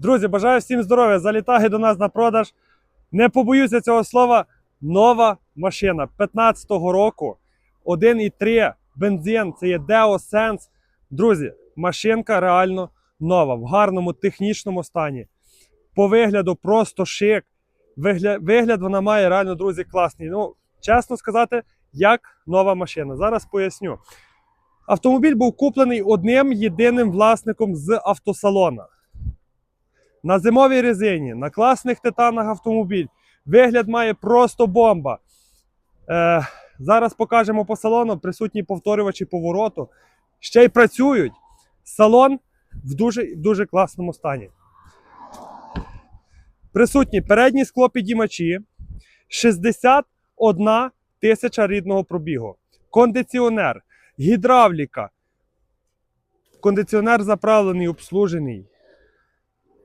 Друзі, бажаю всім здоров'я. Залітає до нас на продаж. Не побоюся цього слова. Нова машина 15-го року. 1,3 бензин. Це є Deo Sense. Друзі, машинка реально нова, в гарному технічному стані. По вигляду просто шик. Вигля... Вигляд вона має реально, друзі, класний. Ну, чесно сказати, як нова машина. Зараз поясню. Автомобіль був куплений одним єдиним власником з автосалона. На зимовій резині, на класних титанах автомобіль. Вигляд має просто бомба. Е, зараз покажемо по салону присутні повторювачі повороту. Ще й працюють. Салон в дуже, дуже класному стані. Присутні передні склопідіймачі, 61 тисяча рідного пробігу, кондиціонер, гідравліка. Кондиціонер заправлений, обслужений.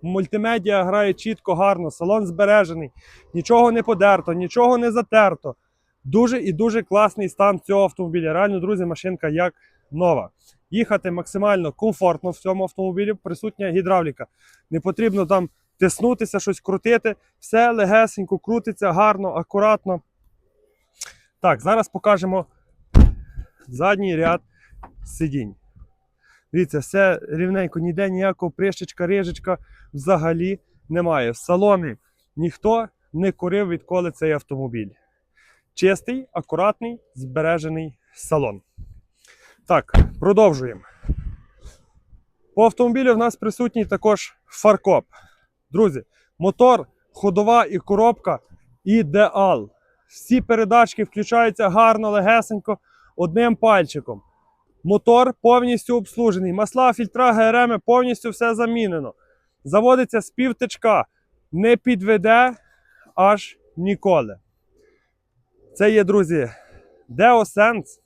Мультимедіа грає чітко, гарно, салон збережений, нічого не подерто, нічого не затерто. Дуже і дуже класний стан цього автомобіля. Реально, друзі, машинка як нова. Їхати максимально комфортно в цьому автомобілі, присутня гідравліка. Не потрібно там тиснутися, щось крутити. Все легесенько, крутиться, гарно, акуратно. Так, зараз покажемо задній ряд сидінь. Дивіться, все рівненько, ніде ніякого прищечка, рижечка взагалі немає. В салоні ніхто не курив відколи цей автомобіль. Чистий, акуратний, збережений салон. Так, продовжуємо. По автомобілю в нас присутній також фаркоп. Друзі, мотор, ходова і коробка ідеал. Всі передачки включаються гарно, легесенько, одним пальчиком. Мотор повністю обслужений. Масла, фільтра, ГРМ повністю все замінено. Заводиться з півтичка. Не підведе аж ніколи. Це є, друзі, DeoSense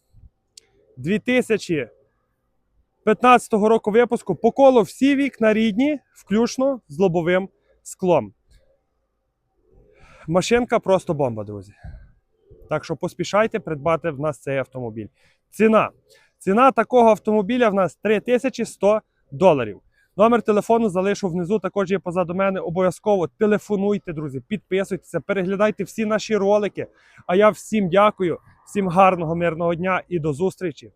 2015 року випуску. По колу всі вікна рідні, включно з лобовим склом. Машинка просто бомба, друзі. Так що поспішайте придбати в нас цей автомобіль. Ціна. Ціна такого автомобіля в нас 3100 доларів. Номер телефону залишу внизу, також є позаду мене. Обов'язково телефонуйте, друзі, підписуйтеся, переглядайте всі наші ролики. А я всім дякую, всім гарного, мирного дня і до зустрічі!